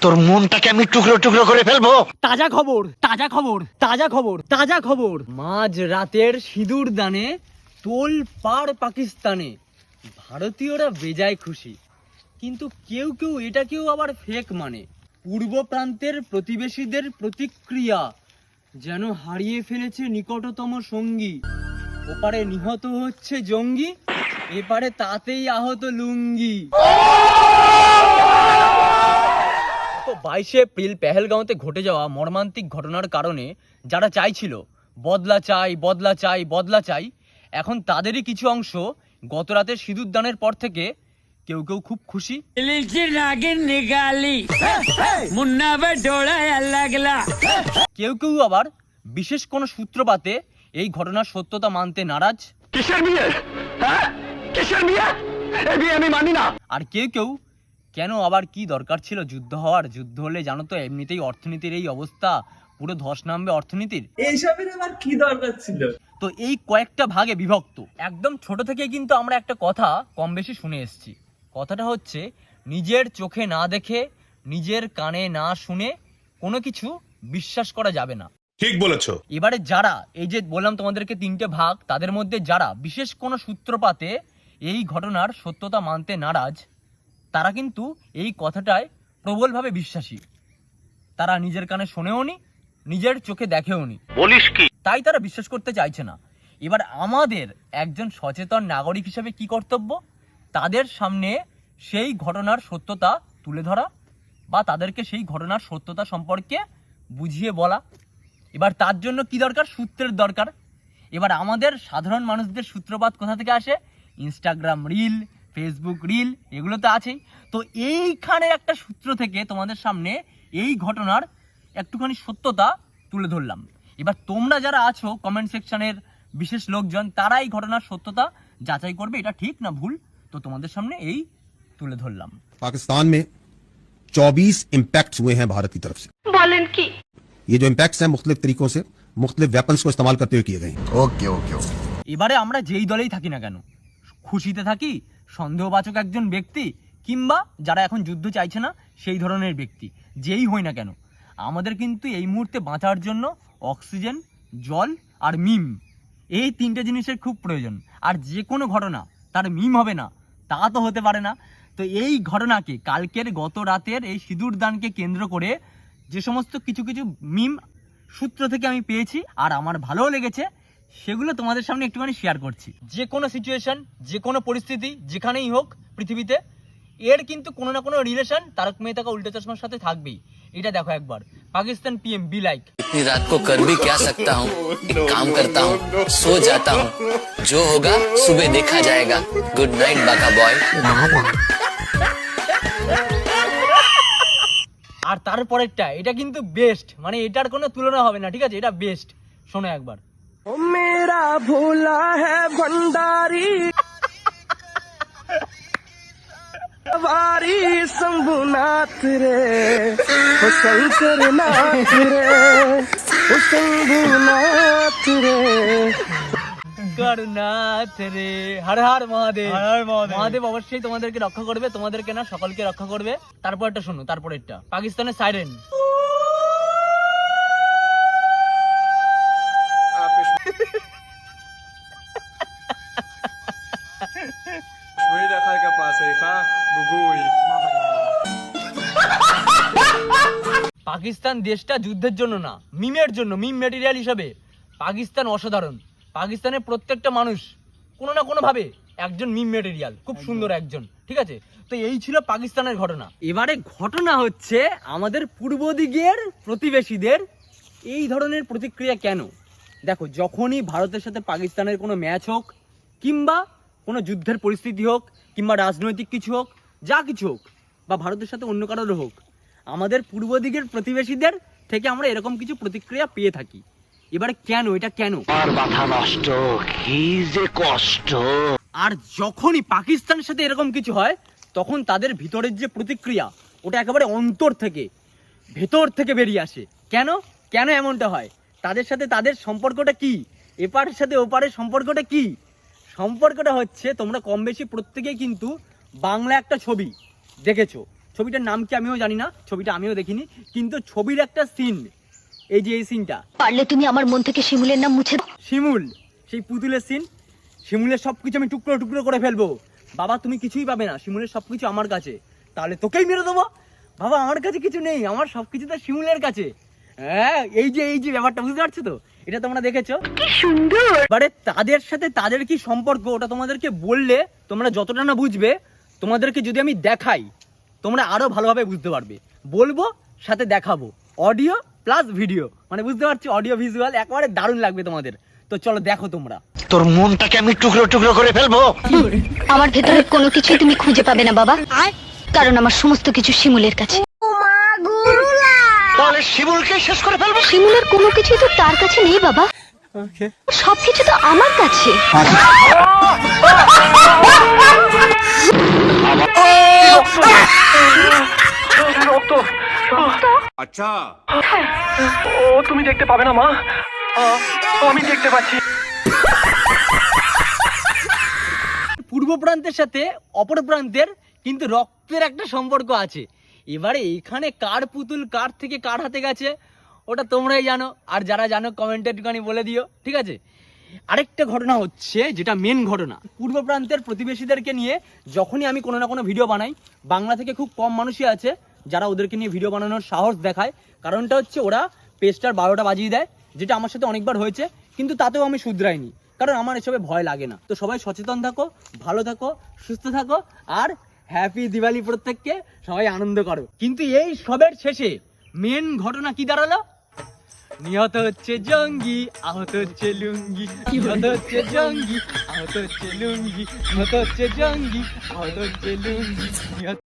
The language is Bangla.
তোর মনটাকে আমি টুকরো টুকরো করে ফেলব। তাজা খবর তাজা খবর তাজা খবর তাজা খবর। মাঝ রাতের সিঁদুর দানে তোল পার পাকিস্তানে। ভারতীয়রা বেজায় খুশি। কিন্তু কেউ কেউ এটাকেও আবার ফেক মানে। পূর্ব প্রান্তের প্রতিবেশীদের প্রতিক্রিয়া যেন হারিয়ে ফেলেছে নিকটতম সঙ্গী। ওপারে নিহত হচ্ছে জঙ্গি এপারে তাতেই আহত লুঙ্গি। তো বাইশে এপ্রিল পেহেলগাঁওতে ঘটে যাওয়া মর্মান্তিক ঘটনার কারণে যারা চাইছিল বদলা চাই বদলা চাই বদলা চাই এখন তাদেরই কিছু অংশ গত রাতে সিঁদুর দানের পর থেকে কেউ কেউ খুব খুশি। কেউ কেউ আবার বিশেষ কোনো সূত্রপাতে এই ঘটনার সত্যতা মানতে নারাজ। মানি না। আর কেউ কেউ কেন আবার কি দরকার ছিল যুদ্ধ হওয়ার? যুদ্ধ হলে জানো তো এমনিতেই অর্থনীতির এই অবস্থা পুরো ধস নামবে অর্থনীতির। এইসবের আবার কি দরকার ছিল? তো এই কয়েকটা ভাগে বিভক্ত। একদম ছোট থেকে কিন্তু আমরা একটা কথা কম বেশি শুনে এসেছি। কথাটা হচ্ছে নিজের চোখে না দেখে নিজের কানে না শুনে কোনো কিছু বিশ্বাস করা যাবে না। ঠিক বলেছ। এবারে যারা এই যে বললাম তোমাদেরকে তিনটে ভাগ তাদের মধ্যে যারা বিশেষ কোনো সূত্রপাতে এই ঘটনার সত্যতা মানতে নারাজ তারা কিন্তু এই কথাটায় প্রবলভাবে বিশ্বাসী। তারা নিজের কানে শোনেও নি নিজের চোখে দেখেও নি। বলিস কি? তাই তারা বিশ্বাস করতে চাইছে না। এবার আমাদের একজন সচেতন নাগরিক হিসেবে কি কর্তব্য? তাদের সামনে সেই ঘটনার সত্যতা তুলে ধরা বা তাদেরকে সেই ঘটনার সত্যতা সম্পর্কে বুঝিয়ে বলা। এবার তার জন্য কি দরকার? সূত্রের দরকার। এবার আমাদের সাধারণ মানুষদের সূত্রপাত কোথা থেকে আসে? ইনস্টাগ্রাম রিল ফেসবুক রিল এগুলো তো আছেই তো এইখানে একটা সূত্র থেকে তোমাদের সামনে এই ঘটনার একটুখানি সত্যতা তুলে ধরলাম এবার তোমরা যারা আছো কমেন্ট সেকশনের বিশেষ লোকজন তারা এই ঘটনার সত্যতা যাচাই করবে এটা ঠিক না ভুল তো তোমাদের সামনে এই তুলে ধরলাম पाकिस्तान में 24 इम्पैक्ट हुए हैं भारत की तरफ से ये जो इम्पैक्ट्स हैं मुख्तलिफ तरीकों से मुख्तलिफ वेपन्स को इस्तेमाल करते हुए किए गए हैं ओके ओके ओके এবারে আমরা যেই দলেই থাকি না কেন খুশিতে থাকি সন্দেহবাচক একজন ব্যক্তি কিংবা যারা এখন যুদ্ধ চাইছে না, সেই ধরনের ব্যক্তি, যেই হই না কেন। আমাদের কিন্তু এই মুহূর্তে বাঁচার জন্য অক্সিজেন, জল আর মিম, এই তিনটে জিনিসের খুব প্রয়োজন। আর যে কোনো ঘটনা, তার মিম হবে না, তা তো হতে পারে না। তো এই ঘটনাকে কালকের গত রাতের এই সিঁদুর দানকে কেন্দ্র করে যে সমস্ত কিছু কিছু মিম সূত্র থেকে আমি পেয়েছি, আর আমার ভালোও লেগেছে। সেগুলো তোমাদের সামনে একটুখানি শেয়ার করছি যে কোনো সিচুয়েশন যে কোনো পরিস্থিতি যেখানেই হোক পৃথিবীতে এর কিন্তু কোনো না কোনো রিলেশন তারক মেহতা কা উল্টো চশমার সাথে থাকবেই এটা দেখো একবার পাকিস্তান পিএম বি লাইক इतनी रात को कर भी क्या सकता हूँ एक काम करता हूँ सो जाता हूँ जो होगा सुबह देखा जाएगा गुड नाइट बाका बॉय আর তারপরেরটা এটা কিন্তু বেস্ট মানে এটার কোনো তুলনা হবে না ঠিক আছে এটা বেস্ট শোনো একবার मेरा भोला है भंडारी वारी शंभुनाथ रे ओ शंकर नाथ रे ओ शंभुनाथ रे করনাথ রে হর হর মহাদেব মহাদেব অবশ্যই তোমাদেরকে রক্ষা করবে তোমাদেরকে না সকলকে রক্ষা করবে তারপরটা শোনো তারপরেরটা পাকিস্তানের সাইরেন পাকিস্তান দেশটা যুদ্ধের জন্য না মিমের জন্য মিম মেটেরিয়াল হিসাবে। পাকিস্তান অসাধারণ। পাকিস্তানের প্রত্যেকটা মানুষ কোনো না কোনো ভাবে একজন মিম মেটেরিয়াল খুব সুন্দর একজন ঠিক আছে? তো এই ছিল পাকিস্তানের ঘটনা। এবারে ঘটনা হচ্ছে আমাদের পূর্ব দিকের প্রতিবেশীদের এই ধরনের প্রতিক্রিয়া কেন? দেখো যখনই ভারতের সাথে পাকিস্তানের কোনো ম্যাচ হোক কিংবা কোনো যুদ্ধের পরিস্থিতি হোক কিংবা রাজনৈতিক কিছু হোক যা কিছু হোক বা ভারতের সাথে অন্য কারোর হোক আমাদের পূর্ব দিকের প্রতিবেশীদের থেকে আমরা এরকম কিছু প্রতিক্রিয়া পেয়ে থাকি। এবারে কেন? এটা কেন? মাথা নষ্ট কি যে কষ্ট। আর যখনই পাকিস্তানের সাথে এরকম কিছু হয় তখন তাদের ভিতরের যে প্রতিক্রিয়া ওটা একেবারে অন্তর থেকে ভেতর থেকে বেরিয়ে আসে। কেন? কেন এমনটা হয়? তাদের সাথে তাদের সম্পর্কটা কি? এপারের সাথে ওপারের সম্পর্কটা কি? সম্পর্কটা হচ্ছে তোমরা কম বেশি প্রত্যেকেই কিন্তু বাংলা একটা ছবি দেখেছ। ছবিটার নাম কি আমিও জানি না ছবিটা আমিও দেখিনি কিন্তু ছবির একটা সিন এই যে এই সিনটা পারলে তুমি আমার মন থেকে শিমুলের নাম মুছে শিমুল সেই পুতুলের সিন শিমুলের সব কিছু আমি টুকরো টুকরো করে ফেলব। বাবা তুমি কিছুই পাবে না শিমুলের সব কিছু আমার কাছে। তাহলে তোকেই মেরে দেবো। বাবা আমার কাছে কিছু নেই আমার সব কিছু তো শিমুলের কাছে। হ্যাঁ এই যে এই যে ব্যাপারটা বুঝতে পারছ তো? এটা তোমরা দেখেছ? কি সুন্দর! এবারে তাদের সাথে তাদের কি সম্পর্ক ওটা তোমাদেরকে বললে তোমরা যতটা না বুঝবে তোমাদেরকে যদি আমি দেখাই তোমরা আরও ভালোভাবে বুঝতে পারবে। বলব সাথে দেখাবো। Audio plus video. মানে বুঝতে পারছি অডিও ভিজুয়াল একবারে দারুণ লাগবে তোমাদের। তো চলো দেখো তোমরা। তোর মনটাকে আমি টুকরো টুকরো করে ফেলব। আমার ভেতরে কোনো কিছুই তুমি খুঁজে পাবে না বাবা। কারণ আমার সমস্ত কিছু শিমুলের কাছে। তাহলে শিমুলকে শেষ করে ফেলব? শিমুলের কোনো কিছুই তো তার কাছে নেই বাবা। সবকিছু তো আমার কাছে। ও তুমি দেখতে পাবে না মা। আমি দেখতে পাচ্ছি। পূর্ব প্রান্তের সাথে অপর প্রান্তের কিন্তু রক্তের একটা সম্পর্ক আছে। এবারে এখানে কার পুতুল কার থেকে কার হাতে গেছে, ওটা তোমরাই জানো। আর যারা জানো কমেন্টে একটুখানি বলে দিও, ঠিক আছে? আরেকটা ঘটনা হচ্ছে, যেটা মেন ঘটনা। পূর্ব প্রান্তের প্রতিবেশীদেরকে নিয়ে যখনই আমি কোনো না কোনো ভিডিও বানাই, বাংলা থেকে খুব কম মানুষই আছে যারা ওদেরকে নিয়ে ভিডিও বানানোর সাহস দেখায়। কারণটা হচ্ছে ওরা পেজটার বারোটা বাজিয়ে দেয়, যেটা আমার সাথে অনেকবার হয়েছে, কিন্তু তাতেও আমি শুধরাইনি। কারণ আমার এসবে ভয় লাগে না। তো সবাই সচেতন থাকো, ভালো থাকো, সুস্থ থাকো, আর হ্যাপি দিওয়ালি প্রত্যেককে সবাই আনন্দ করো। কিন্তু এই সবের শেষে মেন ঘটনা কি দাঁড়াল? নিহত হচ্ছে জঙ্গি আহত হচ্ছে লুঙ্গি নিহত হচ্ছে জঙ্গি আহত হচ্ছে লুঙ্গি নিহত হচ্ছে জঙ্গি আহত হচ্ছে লুঙ্গি নিহত